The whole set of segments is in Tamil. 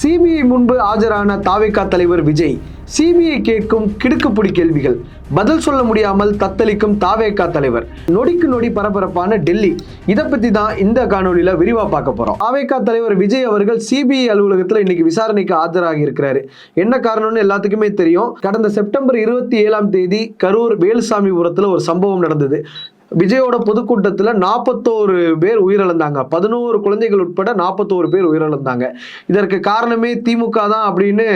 சிபிஐ முன்பு ஆஜரான தாவிகா தலைவர் விஜய் சிபிஐ கேட்கும் கிடுக்குப்பிடி கேள்விகள். பதில் சொல்ல முடியாமல் தத்தளிக்கும் தாவேகா தலைவர். நொடிக்கு நொடி பரபரப்பான டெல்லி. இதை பத்தி தான் இந்த காணொலியில விரிவா பார்க்க போறோம். தாவேகா தலைவர் விஜய் அவர்கள் சிபிஐ அலுவலகத்துல இன்னைக்கு விசாரணைக்கு ஆஜராகி இருக்கிறாரு. என்ன காரணம்னு எல்லாத்துக்குமே தெரியும். கடந்த செப்டம்பர் இருபத்தி ஏழாம் தேதி கரூர் வேலுசாமிபுரத்துல ஒரு சம்பவம் நடந்தது. விஜயோட பொதுக்கூட்டத்தில் நாற்பத்தோரு பேர் உயிரிழந்தாங்க. பதினோரு குழந்தைகள் உட்பட நாற்பத்தோரு பேர் உயிரிழந்தாங்க. இதற்கு காரணமே திமுக தான் அப்படின்னு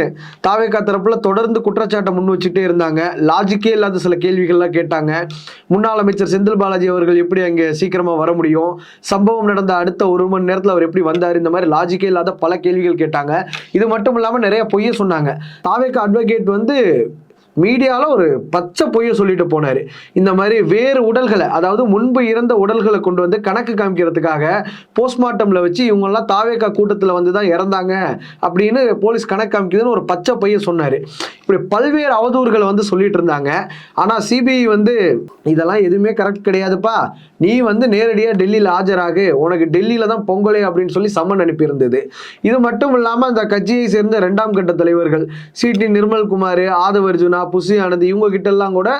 தாவேக்கா தரப்புல தொடர்ந்து குற்றச்சாட்டை முன் வச்சுட்டே இருந்தாங்க. லாஜிக்கே இல்லாத சில கேள்விகள்லாம் கேட்டாங்க. முன்னாள் அமைச்சர் செந்தில் பாலாஜி அவர்கள் எப்படி அங்கே சீக்கிரமாக வர முடியும்? சம்பவம் நடந்த அடுத்த ஒரு மணி நேரத்தில் அவர் எப்படி வந்தார்? இந்த மாதிரி லாஜிக்கே இல்லாத பல கேள்விகள் கேட்டாங்க. இது மட்டும் இல்லாமல் நிறைய பொய்ய சொன்னாங்க. தாவேக்கா அட்வொகேட் வந்து மீடியாவில் ஒரு பச்சை பொய்யை சொல்லிட்டு போனார். இந்த மாதிரி வேறு உடல்களை அதாவது முன்பு இறந்த உடல்களை கொண்டு வந்து கணக்கு காமிக்கிறதுக்காக போஸ்ட்மார்ட்டமில் வச்சு இவங்கெல்லாம் தாவேக்கா கூட்டத்தில் வந்து தான் இறந்தாங்க அப்படின்னு போலீஸ் கணக்கு காமிக்குதுன்னு ஒரு பச்சை பொய்யை சொன்னார். இப்படி பல்வேறு அவதூறுகளை வந்து சொல்லிட்டு இருந்தாங்க. ஆனால் சிபிஐ வந்து இதெல்லாம் எதுவுமே கரெக்ட் கிடையாதுப்பா. நீ வந்து நேரடியாக டெல்லியில் ஆஜராகு. உனக்கு டெல்லியில் தான் பொங்கலே அப்படின்னு சொல்லி சம்மன் அனுப்பியிருந்தது. இது மட்டும் இல்லாமல் அந்த கட்சியை சேர்ந்த ரெண்டாம் கட்ட தலைவர்கள் சிடி நிர்மல்குமார் ஆதவர்ஜுனா புசி ஆனந்த் இவங்க கிட்டெல்லாம் கூட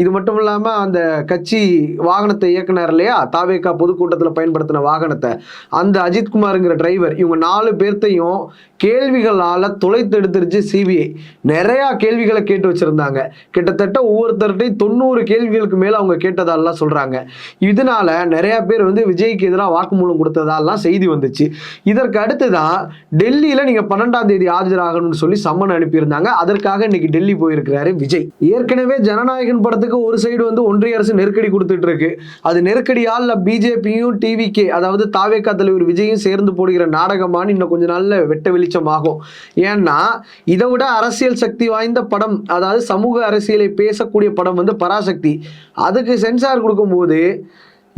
இது மட்டும் இல்லாமல் அந்த கட்சி வாகனத்தை இயக்குனார் இல்லையா? தாவேக்கா பொதுக்கூட்டத்தில் பயன்படுத்தின வாகனத்தை. அந்த அஜித்குமாருங்கிற டிரைவர் இவங்க நாலு பேர்த்தையும் கேள்விகளால் தொலைத்து எடுத்துருச்சு சிபிஐ நிறையா கேள்விகளை கேட்டு வச்சுருந்தாங்க. கிட்டத்தட்ட ஒவ்வொருத்தர்கிட்டையும் தொண்ணூறு கேள்விகளுக்கு மேலே அவங்க கேட்டதாலாம் சொல்கிறாங்க இதனால நிறையா பேர் வந்து விஜய்க்கு எதிராக வாக்குமூலம் கொடுத்ததாலாம் செய்தி வந்துச்சு. இதற்கு அடுத்து தான் டெல்லியில் நீங்கள் பன்னெண்டாம் தேதி ஆஜராகணும்னு சொல்லி சம்மன் அனுப்பியிருந்தாங்க. அதற்காக இன்னைக்கு டெல்லி போயிருக்கிறாரு விஜய். ஏற்கனவே ஜனநாயகன் படத்துக்கு ஒரு சைடு வந்து ஒன்றிய அரசு நெருக்கடி கொடுத்துட்டு இருக்கு அது நெருக்கடியால் பிஜேபியும் டிவிகே அதாவது தாவேக்கா தலைவர் விஜயும் சேர்ந்து போடுகிற நாடகமானு இன்னும் கொஞ்ச நாளில் வெட்ட வெளிச்சமாகும். ஏன்னா இதை விட அரசியல் சக்தி வாய்ந்த படம் அதாவது சமூக அரசியலை பேசக்கூடிய படம் வந்து பராசக்தி. அதுக்கு சென்சார் கொடுக்கும்போது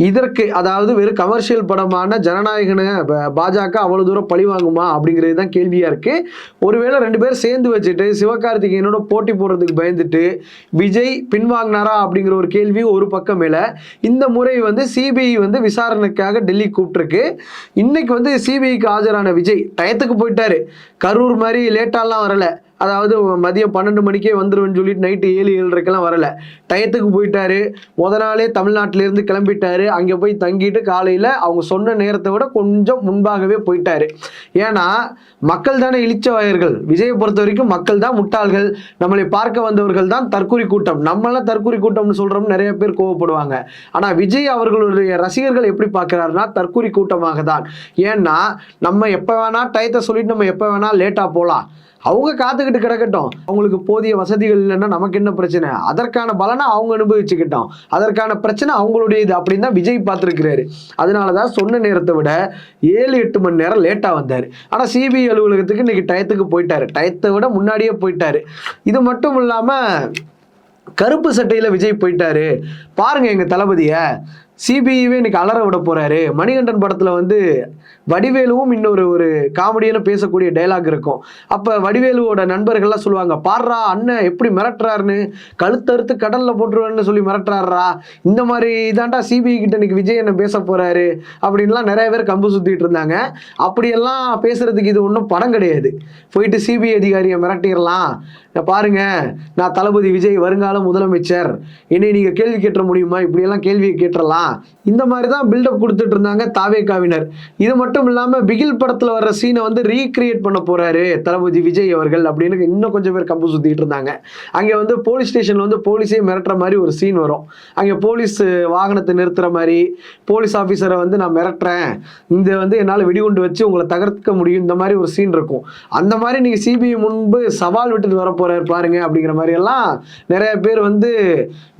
இதற்கு அதாவது வெறும் கமர்ஷியல் படமான ஜனநாயகனை பாஜக அவ்வளவு தூரம் பழி வாங்குமா அப்படிங்கிறது தான் கேள்வியா இருக்கு. ஒருவேளை ரெண்டு பேரும் சேர்ந்து வச்சுட்டு சிவகார்த்திகேயனோட போட்டி போடுறதுக்கு பயந்துட்டு விஜய் பின்வாங்கினாரா அப்படிங்கிற ஒரு கேள்வி ஒரு பக்கம் மேல இந்த முறை வந்து சிபிஐ வந்து விசாரணைக்காக டெல்லி கூப்பிட்டுருக்கு. இன்னைக்கு வந்து சிபிஐக்கு ஆஜரான விஜய் டயத்துக்கு போயிட்டாரு. கரூர் மாதிரி லேட்டாலாம் வரலை. அதாவது மதியம் பன்னெண்டு மணிக்கே வந்துருவேன்னு சொல்லிட்டு நைட்டு ஏழு ஏழுக்கெல்லாம் வரல. டயத்துக்கு போயிட்டாரு. முத நாளே தமிழ்நாட்டிலேருந்து கிளம்பிட்டாரு. அங்கே போய் தங்கிட்டு காலையில் அவங்க சொன்ன நேரத்தை விட கொஞ்சம் முன்பாகவே போயிட்டாரு. ஏன்னா மக்கள் தானே இளிச்சவாயர்கள் விஜயை பொறுத்த வரைக்கும் மக்கள் தான் முட்டாள்கள். நம்மளை பார்க்க வந்தவர்கள் தான் தற்கூரி கூட்டம். நம்மளாம் தற்கூரி கூட்டம்னு சொல்கிறோம் நிறைய பேர் கோவப்படுவாங்க. ஆனால் விஜய் அவர்களுடைய ரசிகர்கள் எப்படி பார்க்குறாருன்னா தற்கூரி கூட்டமாக தான். ஏன்னா நம்ம எப்போ வேணால் டயத்தை சொல்லிட்டு நம்ம எப்போ வேணால் லேட்டாக போகலாம் அவங்க காத்துக்கிட்டு கிடக்கட்டும். அவங்களுக்கு போதிய வசதிகள் இல்லைன்னா நமக்கு என்ன பிரச்சனை? அதற்கான பலனை அவங்க அனுபவிச்சுக்கிட்டோம். அதற்கான பிரச்சனை அவங்களுடைய இது அப்படின்னு தான் விஜய் பார்த்துருக்கிறாரு. அதனால தான் சொன்ன நேரத்தை விட ஏழு எட்டு மணி நேரம் லேட்டாக வந்தார். ஆனால் சிபிஐ அலுவலகத்துக்கு இன்னைக்கு டயத்துக்கு போயிட்டாரு. டயத்தை விட முன்னாடியே போயிட்டாரு. இது மட்டும் இல்லாமல் கருப்பு சட்டையில் விஜய் போயிட்டாரு. பாருங்க எங்கள் தளபதியை. சிபிஐவே இன்னைக்கு அலற விட போறாரு. மணிகண்டன் படத்துல வந்து வடிவேலுவும் இன்னொரு ஒரு காமெடியான பேசக்கூடிய டைலாக் இருக்கும். அப்ப வடிவேலுவோட நண்பர்கள்லாம் சொல்லுவாங்க பாடுறா அண்ணன் எப்படி மிரட்டுறாருன்னு? கழுத்தறுத்து கடல்ல போட்டுருவேன்னு சொல்லி மிரட்டுறாரா இந்த மாதிரி இதாண்டா சிபிஐ கிட்ட இன்னைக்கு விஜய் என்ன பேச போறாரு. அப்படின்லாம் நிறைய பேர் கம்பு சுத்திட்டு இருந்தாங்க. அப்படியெல்லாம் பேசுறதுக்கு இது ஒன்றும் படம் கிடையாது. போயிட்டு சிபிஐ அதிகாரியை மிரட்டிடலாம். பாருங்க நான் தளபதி விஜய் வருங்கால முதலமைச்சர். என்னை நீங்க கேள்வி கேட்ட முடியுமா? இப்படியெல்லாம் கேள்வியை கேட்டுறலாம் இந்த மாதிரி தான் பில்டப் கொடுத்துட்டு இருந்தாங்க தாவேக்காவினர். இது மட்டும் இல்லாமல் பிகில் படத்தில் வர்ற சீனை வந்து ரீக்ரியேட் பண்ண போறாரு தளபதி விஜய் அவர்கள் அப்படின்னு இன்னும் கொஞ்சம் பேர் கம்பு சுத்திட்டு இருந்தாங்க. அங்கே வந்து போலீஸ் ஸ்டேஷன்ல வந்து போலீஸே மிரட்டுற மாதிரி ஒரு சீன் வரும். அங்கே போலீஸ் வாகனத்தை நிறுத்துற மாதிரி போலீஸ் ஆஃபீஸரை வந்து நான் மிரட்டுறேன். இந்த வந்து என்னால் வெடிகுண்டு வச்சு உங்களை தகர்க்க முடியும். இந்த மாதிரி ஒரு சீன் இருக்கும். அந்த மாதிரி நீங்கள் சிபிஐ முன்பு சவால் விட்டுட்டு வர போறாரு பாருங்க அப்படிங்கிற மாதிரி எல்லாம் நிறைய பேர் வந்து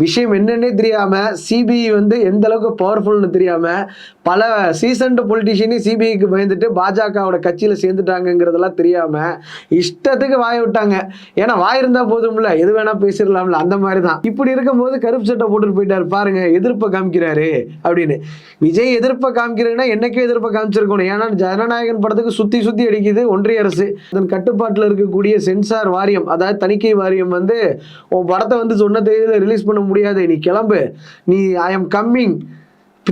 விஷயம் என்னன்னே தெரியாம சிபிஐ வந்து எந்த அளவுக்கு பவர்ஃபுல்னு தெரியாம பல சீசன்டு பொலிட்டிஷியனையும் சிபிஐக்கு பயந்துட்டு பாஜகவோட கட்சியில சேர்ந்துட்டாங்கங்கிறதெல்லாம் தெரியாம இஷ்டத்துக்கு வாய விட்டாங்க. ஏன்னா வாய் இருந்தா போதும்ல எது வேணா பேசிடலாம்ல அந்த மாதிரி தான் இப்படி இருக்கும்போது கருப்பு சட்டை போட்டுட்டு போயிட்டாரு பாருங்க எதிர்ப்பை காமிக்கிறாரு அப்படின்னு. விஜய் எதிர்ப்பை காமிக்கிறேன்னா என்னைக்கே எதிர்ப்பை காமிச்சிருக்கணும். ஏன்னா ஜனநாயகன் படத்துக்கு சுத்தி சுத்தி அடிக்குது ஒன்றிய அரசு. அதன் கட்டுப்பாட்டில் இருக்கக்கூடிய சென்சார் வாரியம் அதாவது தணிக்கை வாரியம் வந்து உன் படத்தை வந்து சொன்ன தேதியில் ரிலீஸ் பண்ண முடியாது. நீ கிளம்பு. நீ ஐ எம் கம்மிங்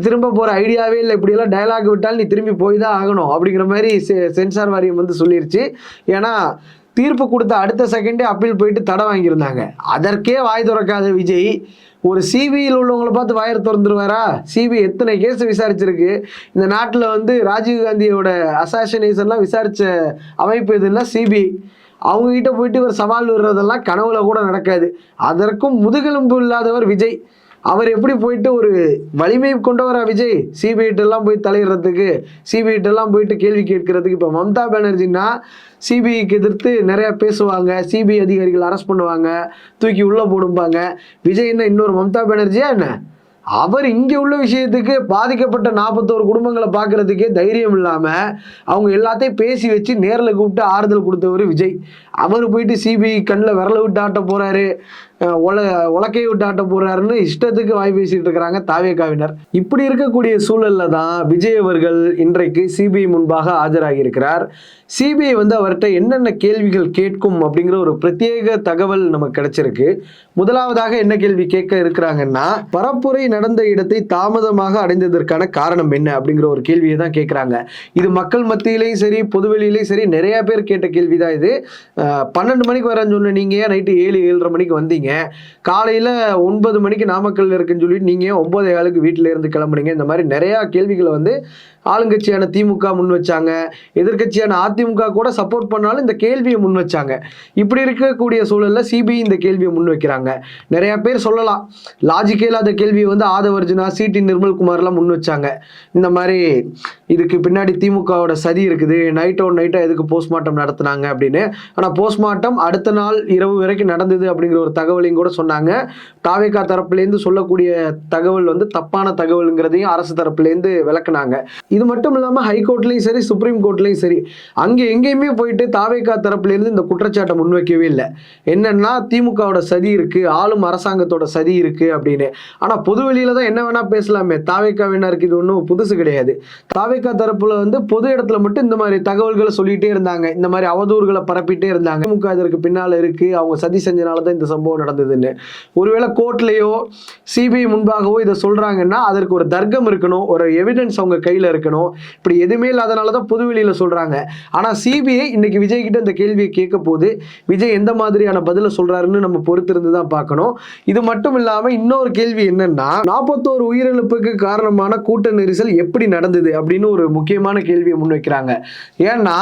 திரும்ப போற ஐடியாவே இல்லை. இப்படியெல்லாம் டயலாக் விட்டால் நீ திரும்பி போய் தான் ஆகணும் அப்படிங்கிற மாதிரி செ- சென்சார் வாரியம் வந்து சொல்லிருச்சு. ஏன்னா தீர்ப்பு கொடுத்த அடுத்த செகண்டே அப்பீல் போயிட்டு தடை வாங்கியிருந்தாங்க. அதற்கே வாய் திறக்காத விஜய் ஒரு சிபிஐயில் உள்ளவங்களை பார்த்து வாயர் திறந்துருவாரா? சிபிஐ எத்தனை கேஸ் விசாரிச்சிருக்கு? இந்த நாட்டில் வந்து ராஜீவ் காந்தியோட அசாசினேஷன்லாம் விசாரிச்ச அமைப்பு எதுன்னா சிபிஐ அவங்க கிட்ட போயிட்டு ஒரு சவால் விடுறதெல்லாம் கனவுல கூட நடக்காது. அதற்கும் முதுகெலும்பு இல்லாதவர் விஜய். அவர் எப்படி போயிட்டு ஒரு வலிமை கொண்டவரா விஜய்? சிபிஐட்டெல்லாம் போய் தலையிடுறதுக்கு சிபிஐட்டெல்லாம் போயிட்டு கேள்வி கேட்கறதுக்கு இப்போ மம்தா பானர்ஜின்னா சிபிஐக்கு எதிர்த்து நிறையா பேசுவாங்க. சிபிஐ அதிகாரிகள் அரெஸ்ட் பண்ணுவாங்க. தூக்கி உள்ளே போடும்பாங்க. விஜய் என்ன இன்னொரு மம்தா பானர்ஜியா என்ன? அவர் இங்கே உள்ள விஷயத்துக்கு பாதிக்கப்பட்ட நாற்பத்தோரு குடும்பங்களை பார்க்கறதுக்கே தைரியம் இல்லாமல் அவங்க எல்லாத்தையும் பேசி வச்சு நேரில் கூப்பிட்டு ஆறுதல் கொடுத்தவர் விஜய். அவர் போயிட்டு சிபிஐ கண்ணில் விரல விட்டு ஆட்ட போகிறாரு உல உலக்கையை விட்டு ஆட்ட போறாருன்னு இஷ்டத்துக்கு வாய் பேசிட்டு இருக்கிறாங்க தாவேகாவினர் இப்படி இருக்கக்கூடிய சூழல்ல தான் விஜய் அவர்கள் இன்றைக்கு சிபிஐ முன்பாக ஆஜராகி இருக்கிறார் சிபிஐ வந்து அவர்கிட்ட என்னென்ன கேள்விகள் கேட்கும் அப்படிங்கிற ஒரு பிரத்யேக தகவல் நமக்கு கிடைச்சிருக்கு. முதலாவதாக என்ன கேள்வி கேட்க இருக்கிறாங்கன்னா பரப்புரை நடந்த இடத்தை தாமதமாக அடைந்ததற்கான காரணம் என்ன அப்படிங்கிற ஒரு கேள்வியை தான் கேட்குறாங்க. இது மக்கள் மத்தியிலையும் சரி பொதுவெளியிலையும் சரி நிறைய பேர் கேட்ட கேள்வி தான் இது பன்னெண்டு மணிக்கு வரேன்னு சொன்ன நீங்க ஏன் நைட்டு ஏழு ஏழரை மணிக்கு வந்தீங்க? காலையில ஒன்பது மணிக்கு நாமக்கல் இருக்குன்னு சொல்லிட்டு நீங்க ஏன் ஒன்பதே காலுக்கு வீட்டில இருந்து கிளம்புறீங்க. இந்த மாதிரி நிறைய கேள்விகளை வந்து ஆளுங்கட்சியான திமுக முன் வச்சாங்க. எதிர்க்கட்சியான அதிமுக கூட சப்போர்ட் பண்ணாலும் இந்த கேள்வியை முன் வச்சாங்க. இப்படி இருக்கக்கூடிய சூழல்ல சிபிஐ இந்த கேள்வியை முன் வைக்கிறாங்க. நிறைய பேர் சொல்லலாம். லாஜிக்கே இல்லாத கேள்வியை வந்து ஆதவர்ஜுனா சிடி நிர்மல்குமார்லாம் முன் வச்சாங்க. இந்த மாதிரி இதுக்கு பின்னாடி திமுகவோட சதி இருக்குது. நைட்டோ நைட்டோ நைட்டாக எதுக்கு போஸ்ட்மார்ட்டம் நடத்தினாங்க அப்படின்னு. ஆனால் போஸ்ட்மார்ட்டம் அடுத்த நாள் இரவு வரைக்கும் நடந்தது அப்படிங்கிற ஒரு தகவல் தகவலையும் கூட சொன்னாங்க. தாவேகா தரப்புலேருந்து சொல்லக்கூடிய தகவல் வந்து தப்பான தகவலுங்கிறதையும் அரசு தரப்புலேருந்து விளக்குனாங்க. இது மட்டும் இல்லாமல் ஹைகோர்ட்லேயும் சரி சுப்ரீம் கோர்ட்லேயும் சரி அங்கே எங்கேயுமே போயிட்டு தாவேகா தரப்புலேருந்து இந்த குற்றச்சாட்டை முன்வைக்கவே இல்லை. என்னன்னா திமுகவோட சதி இருக்கு ஆளும் அரசாங்கத்தோட சதி இருக்கு அப்படின்னு. ஆனால் பொது வெளியில தான் என்ன வேணா பேசலாமே. தாவேக்காவினருக்கு இது ஒன்றும் புதுசு கிடையாது. தாவேக்கா தரப்புல வந்து பொது இடத்துல மட்டும் இந்த மாதிரி தகவல்களை சொல்லிட்டே இருந்தாங்க. இந்த மாதிரி அவதூறுகளை பரப்பிட்டே இருந்தாங்க. திமுக இதற்கு பின்னால் இருக்கு அவங்க சதி செஞ்சனால தான் இந்த சம்பவம் நடந்ததுன்னு. ஒருவேளை கோர்ட்லேயோ சிபிஐ முன்பாகவோ இதை சொல்கிறாங்கன்னா அதற்கு ஒரு தர்க்கம் இருக்கணும் ஒரு எவிடன்ஸ் அவங்க கையில் இருக்கணும். இப்படி எதுவுமே இல்லாதனால தான் புதுவெளியில் சொல்கிறாங்க ஆனால் சிபிஐ இன்னைக்கு விஜய் கிட்ட இந்த கேள்வியை கேட்க போது விஜய் எந்த மாதிரியான பதிலை சொல்கிறாருன்னு நம்ம பொறுத்திருந்து தான் பார்க்கணும். இது மட்டும் இல்லாமல் இன்னொரு கேள்வி என்னன்னா நாற்பத்தோரு உயிரிழப்புக்கு காரணமான கூட்ட நெரிசல் எப்படி நடந்தது அப்படின்னு ஒரு முக்கியமான கேள்வியை முன்வைக்கிறாங்க. ஏன்னா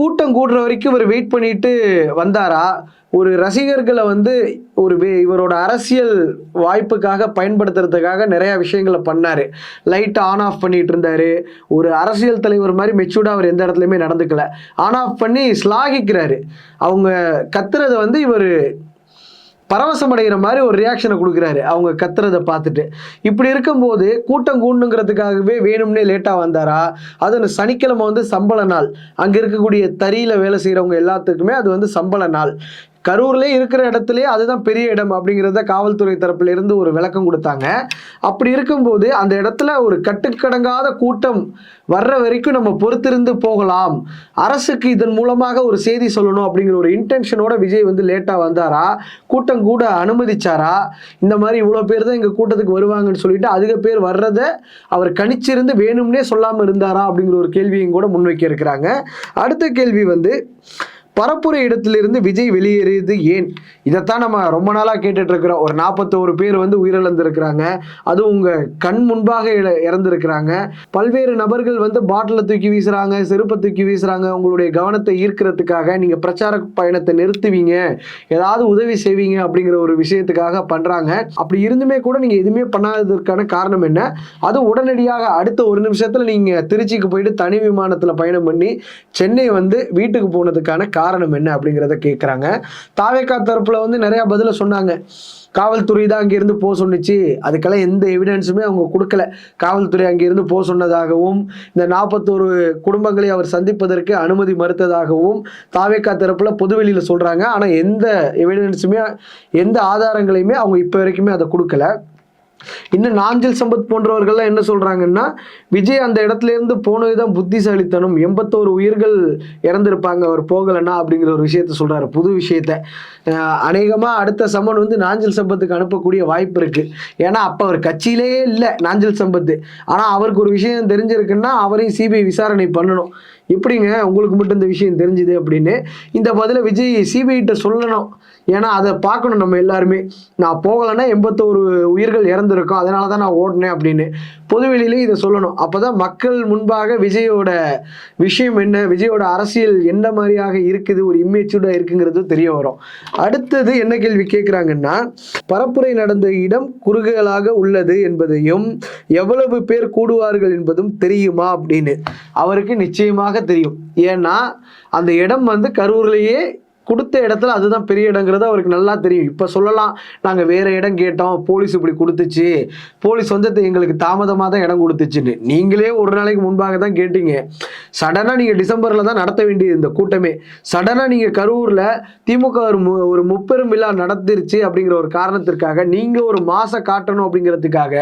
கூட்டம் கூடுற வரைக்கும் இவர் வெயிட் பண்ணிட்டு வந்தாரா? ஒரு ரசிகர்களை வந்து ஒரு வே- இவரோட அரசியல் வாய்ப்புக்காக பயன்படுத்துறதுக்காக நிறைய விஷயங்களை பண்ணாரு. லைட் ஆன் ஆஃப் பண்ணிட்டு இருந்தாரு. ஒரு அரசியல் தலைவர் மாதிரி மெச்சூர்டா அவர் எந்த இடத்துலையுமே நடந்துக்கல. ஆன் ஆஃப் பண்ணி ஸ்லாகிக்கிறாரு அவங்க கத்துறத வந்து இவர் பரவசம் அடைகிற மாதிரி ஒரு ரியாக்ஷனை கொடுக்குறாரு. அவங்க கத்துறதை பார்த்துட்டு. இப்படி இருக்கும்போது கூட்டம் கூண்டுங்கிறதுக்காகவே வேணும்னே லேட்டாக வந்தாரா? அது அந்த சனிக்கிழமை வந்து சம்பள நாள். அங்கே இருக்கக்கூடிய தறியில் வேலை செய்கிறவங்க எல்லாத்துக்குமே அது வந்து சம்பள நாள். கரூர்லேயே இருக்கிற இடத்துலயே அதுதான் பெரிய இடம் அப்படிங்கிறத காவல்துறை தரப்புல இருந்து ஒரு விளக்கம் கொடுத்தாங்க. அப்படி இருக்கும்போது அந்த இடத்துல ஒரு கட்டுக்கடங்காத கூட்டம் வர்ற வரைக்கும் நம்ம பொறுத்திருந்து போகலாம். அரசுக்கு இதன் மூலமாக ஒரு செய்தி சொல்லணும் அப்படிங்கிற ஒரு இன்டென்ஷனோட விஜய் வந்து லேட்டாக வந்தாரா? கூட்டம் கூட அனுமதிச்சாரா? இந்த மாதிரி இவ்வளோ பேர் தான் எங்கள் கூட்டத்துக்கு வருவாங்கன்னு சொல்லிட்டு அதிக பேர் வர்றதை அவர் கணிச்சிருந்து வேணும்னே சொல்லாமல் இருந்தாரா அப்படிங்கிற ஒரு கேள்வியும் கூட முன்வைக்க இருக்கிறாங்க. அடுத்த கேள்வி வந்து பரப்புரை இடத்திலிருந்து விஜய் வெளியேறியது ஏன்? இதைத்தான் நம்ம ரொம்ப நாளாக கேட்டுட்டு இருக்கிறோம் ஒரு நாற்பத்தோரு பேர் வந்து உயிரிழந்திருக்கிறாங்க. அது உங்க கண் முன்பாக இறந்திருக்கிறாங்க. பல்வேறு நபர்கள் வந்து பாட்டிலை தூக்கி வீசுறாங்க செருப்பை தூக்கி வீசுறாங்க. உங்களுடைய கவனத்தை ஈர்க்கிறதுக்காக நீங்க பிரச்சார பயணத்தை நிறுத்துவீங்க. ஏதாவது உதவி செய்வீங்க அப்படிங்கிற ஒரு விஷயத்துக்காக பண்றாங்க. அப்படி இருந்துமே கூட நீங்க எதுவுமே பண்ணாததற்கான காரணம் என்ன? அது உடனடியாக அடுத்த ஒரு நிமிஷத்துல நீங்க திருச்சிக்கு போயிட்டு தனி விமானத்துல பயணம் பண்ணி சென்னை வந்து வீட்டுக்கு போனதுக்கான காரணம் காரணம் என்ன அப்படிங்கிறத கேட்குறாங்க தாவேக்கா தரப்புல வந்து நிறைய பதில சொன்னாங்க. காவல்துறை தான் அங்கிருந்து போக சொன்னுச்சு. அதுக்கெல்லாம் எந்த எவிடன்ஸுமே அவங்க கொடுக்கல. காவல்துறை அங்கிருந்து போக சொன்னதாகவும் இந்த நாற்பத்தோரு குடும்பங்களை அவர் சந்திப்பதற்கு அனுமதி மறுத்ததாகவும் தாவேக்கா தரப்புல பொதுவெளியில் சொல்கிறாங்க ஆனால் எந்த எவிடன்ஸுமே எந்த ஆதாரங்களையுமே அவங்க இப்போ வரைக்குமே அதை கொடுக்கல. இன்னும் நாஞ்சில் சம்பத் போன்றவர்கள்லாம் என்ன சொல்கிறாங்கன்னா விஜய் அந்த இடத்துல இருந்து போனது தான் புத்திசாலித்தனம். எண்பத்தோரு உயிர்கள் இறந்திருப்பாங்க அவர் போகலைன்னா அப்படிங்கிற ஒரு விஷயத்த சொல்கிறாரு புது விஷயத்த. அநேகமாக அடுத்த சம்மன் வந்து நாஞ்சில் சம்பத்துக்கு அனுப்பக்கூடிய வாய்ப்பு இருக்குது ஏன்னா அப்போ அவர் கட்சியிலேயே இல்லை நாஞ்சில் சம்பத்து. ஆனால் அவருக்கு ஒரு விஷயம் தெரிஞ்சிருக்குன்னா அவரையும் சிபிஐ விசாரணை பண்ணணும். எப்படிங்க? உங்களுக்கு மட்டும் இந்த விஷயம் தெரிஞ்சுது அப்படின்னு இந்த பதிலை விஜய் சிபிஐட்ட சொல்லணும். ஏன்னா அதை பார்க்கணும் நம்ம எல்லாருமே. நான் போகலைன்னா எண்பத்தோரு உயிர்கள் இறந்துருக்கும். அதனால தான் நான் ஓடினேன் அப்படின்னு. பொதுவெளியிலே இதை சொல்லணும். அப்போ தான் மக்கள் முன்பாக விஜயோட விஷயம் என்ன விஜயோட அரசியல் என்ன மாதிரியாக இருக்குது ஒரு இம்மேச்சூர்டாக இருக்குங்கிறது தெரிய வரும். அடுத்தது என்ன கேள்வி கேட்குறாங்கன்னா பரப்புரை நடந்த இடம் குறுகலாக உள்ளது என்பதையும் எவ்வளவு பேர் கூடுவார்கள் என்பதும் தெரியுமா அப்படின்னு. அவருக்கு நிச்சயமாக தெரியும். ஏன்னா அந்த இடம் வந்து கரூர்லேயே கொடுத்த இடத்துல அதுதான் பெரிய இடங்கிறது அவருக்கு நல்லா தெரியும். இப்போ சொல்லலாம் நாங்கள் வேற இடம் கேட்டோம் போலீஸ் இப்படி கொடுத்துச்சு போலீஸ் வந்து எங்களுக்கு தாமதமாக தான் இடம் கொடுத்துச்சுன்னு. நீங்களே ஒரு நாளைக்கு முன்பாக தான் கேட்டீங்க. சடனாக நீங்கள் டிசம்பரில் தான் நடத்த வேண்டியது இந்த கூட்டமே. சடனாக நீங்கள் கரூரில் திமுக ஒரு மு- ஒரு முப்பெரும் விழா நடத்திருச்சு அப்படிங்கிற ஒரு காரணத்திற்காக நீங்கள் ஒரு மாச காட்டணும் அப்படிங்கிறதுக்காக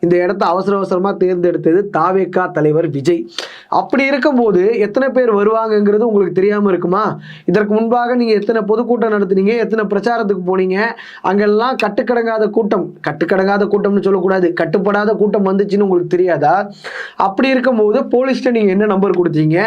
இந்த இடத்த அவசர அவசரமாக தேர்ந்தெடுத்தது தாவேக்கா தலைவர் விஜய். அப்படி இருக்கும்போது எத்தனை பேர் வருவாங்கங்கிறது உங்களுக்கு தெரியாமல் இருக்குமா? இதற்கு முன்பாக நீங்கள் எத்தனை பொதுக்கூட்டம் நடத்துனீங்க? எத்தனை பிரச்சாரத்துக்கு போனீங்க? அங்கெல்லாம் கட்டுக்கடங்காத கூட்டம். கட்டுக்கடங்காத கூட்டம்னு சொல்லக்கூடாது. கட்டுப்படாத கூட்டம் வந்துச்சுன்னு உங்களுக்கு தெரியாதா? அப்படி இருக்கும்போது போலீஸ்கிட்ட நீங்கள் என்ன நம்பர் கொடுத்தீங்க?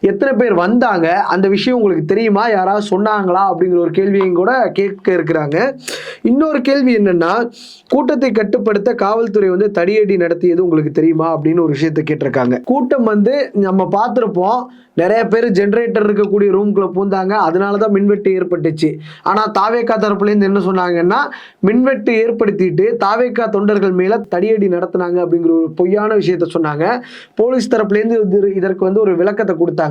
எத்தனை பேர் வந்தாங்க? அந்த விஷயம் உங்களுக்கு தெரியுமா? யாராவது சொன்னாங்களா? அப்படிங்கிற ஒரு கேள்வியும் கூட கேட்க இருக்கிறாங்க. இன்னொரு கேள்வி என்னன்னா கூட்டத்தை கட்டுப்படுத்த காவல்துறை வந்து தடியடி நடத்தியது உங்களுக்கு தெரியுமா? அப்படின்னு ஒரு விஷயத்த கேட்டிருக்காங்க. கூட்டம் வந்து நம்ம பார்த்துருப்போம். நிறைய பேர் ஜென்ரேட்டர் இருக்கக்கூடிய ரூம்குள்ள பூந்தாங்க. அதனால தான் மின்வெட்டு ஏற்பட்டுச்சு. ஆனால் தாவேக்கா தரப்புலேருந்து என்ன சொன்னாங்கன்னா மின்வெட்டு ஏற்படுத்திட்டு தாவேக்கா தொண்டர்கள் மேலே தடியடி நடத்துனாங்க அப்படிங்கிற ஒரு பொய்யான விஷயத்த சொன்னாங்க. போலீஸ் தரப்புலேருந்து இது- இதற்கு வந்து ஒரு விளக்கத்தை கொடுத்தாங்க.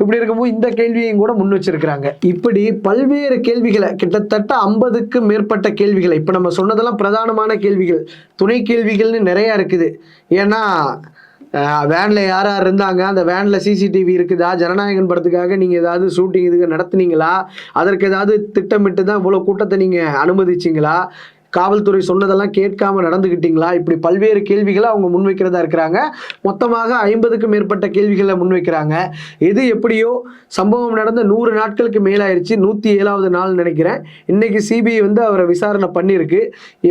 இப்படி இருக்கும்போது இந்த கேள்வியையும் கூட முன் வச்சிருக்கிறாங்க. இப்படி பல்வேறு கேள்விகளை கிட்டத்தட்ட ஐம்பதுக்கு மேற்பட்ட கேள்விகளை இப்போ நம்ம சொன்னதெல்லாம் பிரதானமான கேள்விகள் துணை கேள்விகள்னு நிறையா இருக்குது. ஏன்னா வேனில் யார் யார் இருந்தாங்க அந்த வேனில் சிசிடிவி இருக்குதா ஜனநாயகன் படத்துக்காக நீங்கள் ஏதாவது ஷூட்டிங் இதுக்கு நடத்துனீங்களா? அதற்கு ஏதாவது திட்டமிட்டு தான் இவ்வளோ கூட்டத்தை நீங்கள் அனுமதிச்சிங்களா? காவல்துறை சொன்னதெல்லாம் கேட்காம நடந்துக்கிட்டீங்களா இப்படி பல்வேறு கேள்விகளை அவங்க முன்வைக்கிறதா இருக்கிறாங்க. மொத்தமாக ஐம்பதுக்கும் மேற்பட்ட கேள்விகளை முன்வைக்கிறாங்க. எது எப்படியோ சம்பவம் நடந்த நூறு நாட்களுக்கு மேலாயிருச்சு. நூற்றி ஏழாவது நாள் நினைக்கிறேன். இன்னைக்கு சிபிஐ வந்து அவரை விசாரணை பண்ணியிருக்கு.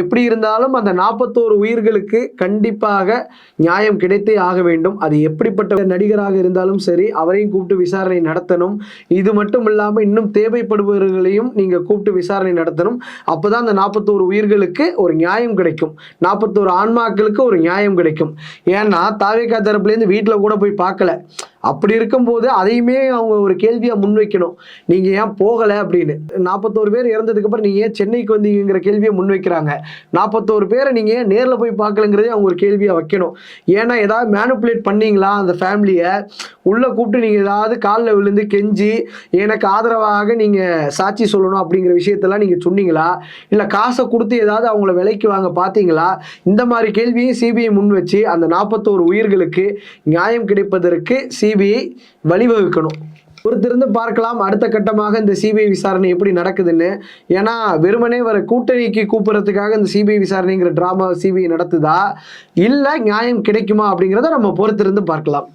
எப்படி இருந்தாலும் அந்த நாற்பத்தோரு உயிர்களுக்கு கண்டிப்பாக நியாயம் கிடைத்தே ஆக வேண்டும். அது எப்படிப்பட்ட நடிகராக இருந்தாலும் சரி அவரையும் கூப்பிட்டு விசாரணை நடத்தணும். இது மட்டும் இல்லாமல் இன்னும் தேவைப்படுபவர்களையும் நீங்கள் கூப்பிட்டு விசாரணை நடத்தணும். அப்போதான் அந்த நாற்பத்தோரு உயிர்களுக்கு ஒரு நியாயம் கிடைக்கும். நாற்பத்தோரு ஆன்மாக்களுக்கு ஒரு நியாயம் கிடைக்கும். ஏன்னா தாவேக்கா தரப்புலேருந்து வீட்டில் கூட போய் பார்க்கல. அப்படி இருக்கும்போது அதையுமே அவங்க ஒரு கேள்வியாக முன்வைக்கணும். நீங்கள் ஏன் போகலை அப்படின்னு. நாற்பத்தோரு பேர் இறந்ததுக்கப்புறம் நீங்கள் ஏன் சென்னைக்கு வந்தீங்கிற கேள்வியை முன்வைக்கிறாங்க. நாற்பத்தோரு பேரை நீங்கள் ஏன் நேரில் போய் பார்க்கலங்கிறதே அவங்க ஒரு கேள்வியாக வைக்கணும். ஏன்னா ஏதாவது மேனுப்புலேட் பண்ணீங்களா அந்த ஃபேமிலியை உள்ளே கூப்பிட்டு நீங்கள் ஏதாவது காலில் விழுந்து கெஞ்சி எனக்கு ஆதரவாக நீங்கள் சாட்சி சொல்லணும் அப்படிங்கிற விஷயத்தெல்லாம் நீங்கள் சொன்னீங்களா? இல்லை காசை கொடுத்து ஏதாவது அவங்கள விலைக்கு வாங்க பார்த்தீங்களா? இந்த மாதிரி கேள்வியும் சிபிஐ முன் வச்சு அந்த நாற்பத்தோரு உயிர்களுக்கு நியாயம் கிடைப்பதற்கு சி சிபிஐ வழிவகுக்கணும். பொறுத்திருந்து பார்க்கலாம். அடுத்த கட்டமாக இந்த சிபிஐ விசாரணை எப்படி நடக்குதுன்னு. ஏன்னா வெறுமனே வர கூட்டணிக்கு கூப்பிடுறதுக்காக இந்த சிபிஐ விசாரணைங்கிற டிராமா சிபிஐ நடத்துதா? இல்லை நியாயம் கிடைக்குமா அப்படிங்கிறத நம்ம பொறுத்திருந்து பார்க்கலாம்.